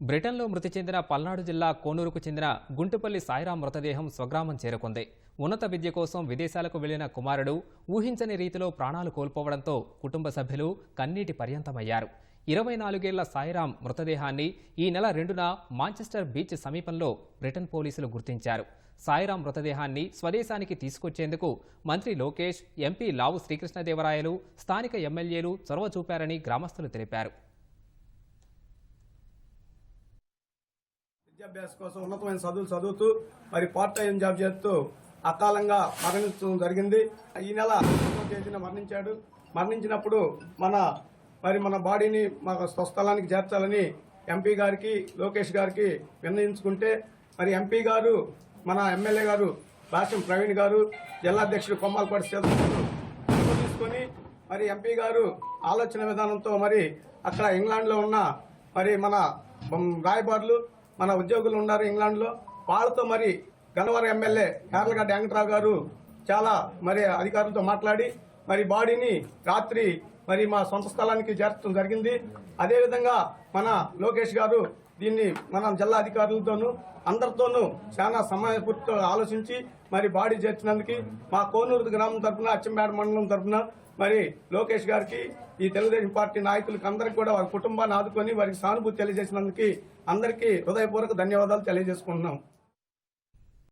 బ్రిటన్లో మృతి చెందిన పల్నాడు జిల్లా కోనూరుకు చెందిన గుంటుపల్లి సాయిరాం మృతదేహం స్వగ్రామం చేరుకుంది. ఉన్నత విద్య కోసం విదేశాలకు వెళ్ళిన కుమారుడు ఊహించని రీతిలో ప్రాణాలు కోల్పోవడంతో కుటుంబ సభ్యులు కన్నీటి పర్యంతమయ్యారు. ఇరవై నాలుగేళ్ళ సాయిరాం మృతదేహాన్ని ఈ నెల రెండున మాంచెస్టర్ బీచ్ సమీపంలో బ్రిటన్ పోలీసులు గుర్తించారు. సాయిరాం మృతదేహాన్ని స్వదేశానికి తీసుకొచ్చేందుకు మంత్రి లోకేష్ ఎంపీ లావు శ్రీకృష్ణదేవరాయలు స్థానిక ఎమ్మెల్యేలు చొరవ చూపారని గ్రామస్తులు తెలిపారు. విద్యాభ్యాసం కోసం ఉన్నతమైన చదువులు చదువుతూ మరి పార్ట్ టైం జాబ్ చేస్తూ అకాలంగా మరణించడం జరిగింది. ఈ నెల తేదీన మరణించాడు. మరణించినప్పుడు మన మరి మన బాడీని మా స్వస్థలానికి చేర్చాలని ఎంపీ గారికి లోకేష్ గారికి నిర్ణయించుకుంటే మరి ఎంపీ గారు మన ఎమ్మెల్యే గారు భాష్యం ప్రవీణ్ గారు జిల్లాధ్యక్షుడు కొమ్మాలపాటి సీతారామన్ తీసుకొని మరి ఎంపీ గారు ఆలోచన విధానంతో మరి అక్కడ ఇంగ్లాండ్లో ఉన్న మరి మన రాయబారులు మన ఉద్యోగులు ఉన్నారు ఇంగ్లాండ్లో. వాళ్ళతో మరి గన్నవరం ఎమ్మెల్యే కేరళగడ్డ వెంకట్రావు గారు చాలా మరి అధికారులతో మాట్లాడి మరి బాడీని రాత్రి మరి మా సొంత స్థలానికి చేర్చడం జరిగింది. అదేవిధంగా మన లోకేష్ గారు దీన్ని మనం జిల్లా అధికారులతోనూ అందరితోనూ చాలా సమయపూర్తితో ఆలోచించి మరి బాడీ చేర్చినందుకు మా కోనూరు గ్రామం తరఫున అచ్చంపేట మండలం తరఫున మరి లోకేష్ గారికి ఈ తెలుగుదేశం పార్టీ నాయకులకు అందరికీ కూడా వారి కుటుంబాన్ని ఆదుకొని వారికి సానుభూతి తెలియజేసినందుకు అందరికీ హృదయపూర్వక ధన్యవాదాలు తెలియజేసుకుంటున్నాం.